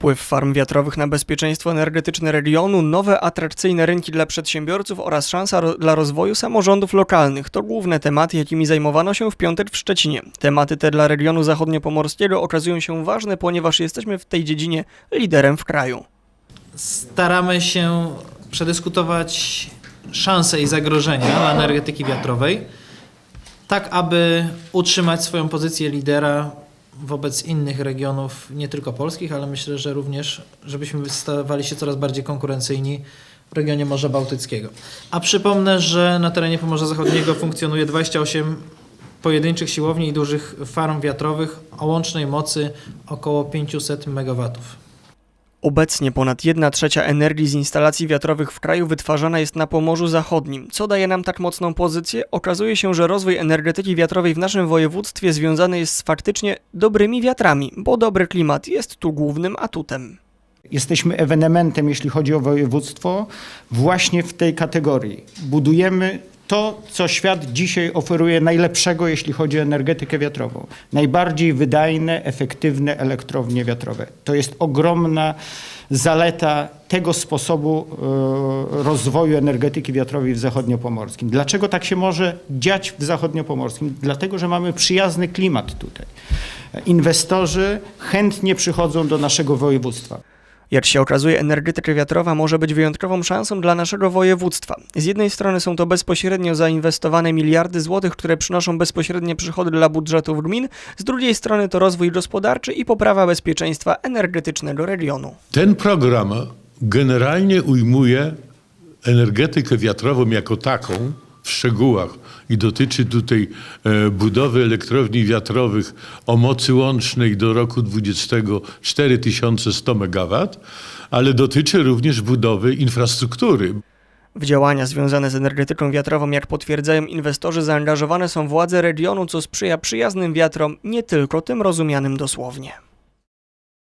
Wpływ farm wiatrowych na bezpieczeństwo energetyczne regionu, nowe atrakcyjne rynki dla przedsiębiorców oraz szansa ro- dla rozwoju samorządów lokalnych to główne tematy, jakimi zajmowano się w piątek w Szczecinie. Tematy te dla regionu zachodniopomorskiego okazują się ważne, ponieważ jesteśmy w tej dziedzinie liderem w kraju. staramy się przedyskutować szanse i zagrożenia dla energetyki wiatrowej, tak aby utrzymać swoją pozycję lidera wobec innych regionów, nie tylko polskich, ale myślę, że również, żebyśmy stawali się coraz bardziej konkurencyjni w regionie Morza Bałtyckiego. A przypomnę, że na terenie Pomorza Zachodniego funkcjonuje 28 pojedynczych siłowni i dużych farm wiatrowych o łącznej mocy około 500 MW. Obecnie ponad 1 trzecia energii z instalacji wiatrowych w kraju wytwarzana jest na Pomorzu Zachodnim. Co daje nam tak mocną pozycję? Okazuje się, że rozwój energetyki wiatrowej w naszym województwie związany jest z faktycznie dobrymi wiatrami, bo dobry klimat jest tu głównym atutem. Jesteśmy ewenementem, jeśli chodzi o województwo, właśnie w tej kategorii. Budujemy to, co świat dzisiaj oferuje najlepszego, jeśli chodzi o energetykę wiatrową. Najbardziej wydajne, efektywne elektrownie wiatrowe. To jest ogromna zaleta tego sposobu e, rozwoju energetyki wiatrowej w zachodniopomorskim. Dlaczego tak się może dziać w zachodniopomorskim? Dlatego, że mamy przyjazny klimat tutaj. Inwestorzy chętnie przychodzą do naszego województwa. Jak się okazuje, energetyka wiatrowa może być wyjątkową szansą dla naszego województwa. Z jednej strony są to bezpośrednio zainwestowane miliardy złotych, które przynoszą bezpośrednie przychody dla budżetów gmin, z drugiej strony to rozwój gospodarczy i poprawa bezpieczeństwa energetycznego regionu. Ten program generalnie ujmuje energetykę wiatrową jako taką w szczegółach i dotyczy tutaj e, budowy elektrowni wiatrowych o mocy łącznej do roku 20 4100 MW, ale dotyczy również budowy infrastruktury. W działania związane z energetyką wiatrową, jak potwierdzają inwestorzy, zaangażowane są władze regionu, co sprzyja przyjaznym wiatrom, nie tylko tym rozumianym dosłownie.